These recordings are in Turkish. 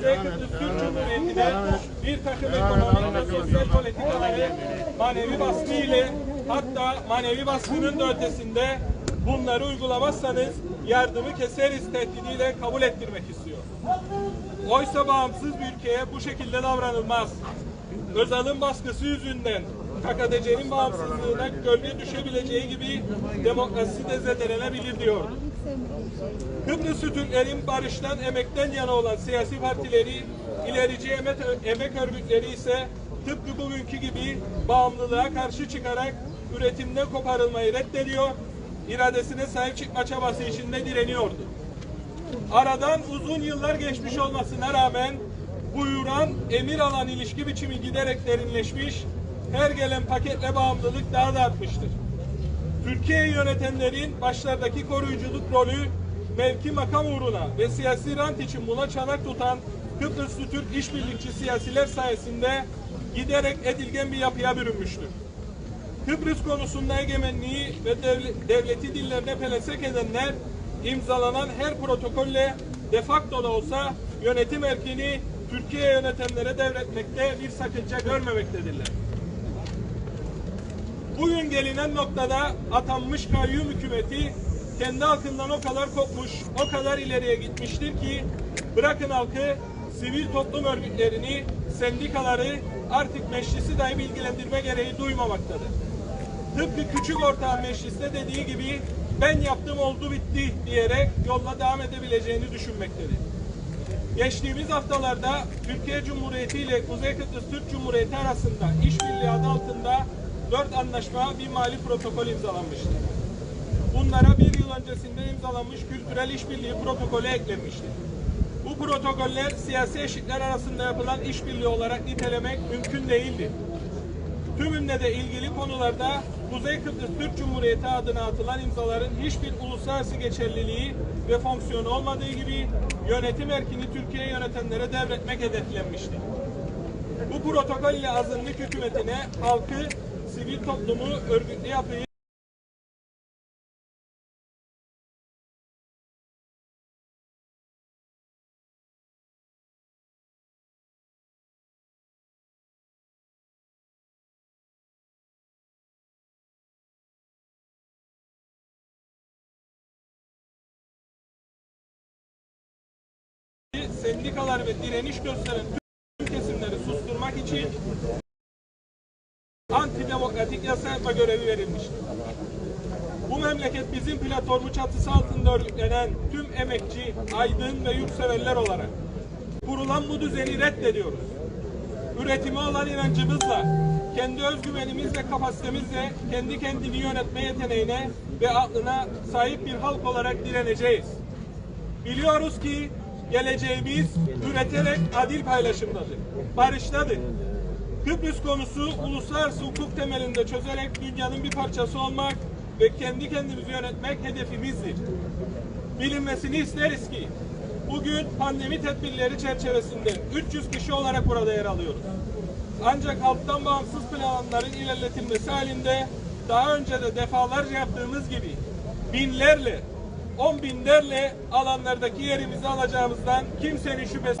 Kıbrıs Türk Cumhuriyeti'ne bir takım ekonomik ve sosyal politikaları manevi baskı ile hatta manevi baskının da ötesinde bunları uygulamazsanız yardımı keseriz tehdidiyle kabul ettirmek istiyor. Oysa bağımsız bir ülkeye bu şekilde davranılmaz. Özal'ın baskısı yüzünden KKTC'nin bağımsızlığına gölge düşebileceği gibi demokrasi de zedelenebilir Kıbrıslı Türklerin barıştan, emekten yana olan siyasi partileri, ilerici emek, örgütleri ise tıpkı bugünkü gibi bağımlılığa karşı çıkarak üretimden koparılmayı reddediyor, iradesine sahip çıkma çabası içinde direniyordu. Aradan uzun yıllar geçmiş olmasına rağmen buyuran emir alan ilişki biçimi giderek derinleşmiş, her gelen paketle bağımlılık daha da artmıştır. Türkiye'yi yönetenlerin başlardaki koruyuculuk rolü mevki makam uğruna ve siyasi rant için buna çanak tutan Kıbrıslı Türk işbirlikçi siyasiler sayesinde giderek edilgen bir yapıya bürünmüştür. Kıbrıs konusunda egemenliği ve devle- devleti dillerine pelesek edenler imzalanan her protokolle de facto da olsa yönetim erkini Türkiye yönetenlere devretmekte bir sakınca görmemektedirler. Bugün gelinen noktada atanmış kayyum hükümeti kendi halkından o kadar kopmuş, o kadar ileriye gitmiştir ki bırakın halkı, sivil toplum örgütlerini, sendikaları artık meclisi dahi bilgilendirme gereği duymamaktadır. Tıpkı küçük ortağın mecliste dediği gibi ben yaptım oldu bitti diyerek yoluna devam edebileceğini düşünmektedir. Geçtiğimiz haftalarda Türkiye Cumhuriyeti ile Kuzey Kıbrıs Türk Cumhuriyeti arasında işbirliği adı altında dört anlaşma bir mali protokol imzalanmıştır. Bunlara bir yıl öncesinde imzalanmış kültürel işbirliği protokolü eklenmiştir. Bu protokoller siyasi eşitler arasında yapılan işbirliği olarak nitelemek mümkün değildir. Tümünde de ilgili konularda Kuzey Kıbrıs Türk Cumhuriyeti adına atılan imzaların hiçbir uluslararası geçerliliği ve fonksiyonu olmadığı gibi yönetim erkini Türkiye yönetenlere devretmek hedeflenmiştir. Bu protokol ile azınlık hükümetine halkı, sivil toplumu, örgütlü yapıyı sendikalar ve direniş gösteren tüm kesimleri susturmak için antidemokratik yasa yapma görevi verilmiştir. Bu memleket bizim platformu çatısı altında örgütlenen tüm emekçi, aydın ve yurtseverler olarak kurulan bu düzeni reddediyoruz. Üretime olan inancımızla, kendi özgüvenimiz ve kapasitemizle kendi kendini yönetme yeteneğine ve aklına sahip bir halk olarak direneceğiz. Biliyoruz ki geleceğimiz üreterek adil paylaşımdadır, barıştadır. Kıbrıs konusu uluslararası hukuk temelinde çözerek dünyanın bir parçası olmak ve kendi kendimizi yönetmek hedefimizdir. Bilinmesini isteriz ki bugün pandemi tedbirleri çerçevesinde 300 kişi olarak burada yer alıyoruz. Ancak halktan bağımsız planların ilerletilmesi halinde daha önce de defalarca yaptığımız gibi binlerle, on binlerle alanlardaki yerimizi alacağımızdan kimsenin şüphesi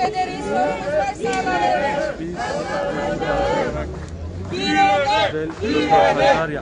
ederiz. Sorumuz varsa alalım. Bir öne, bir öne. Bir ele,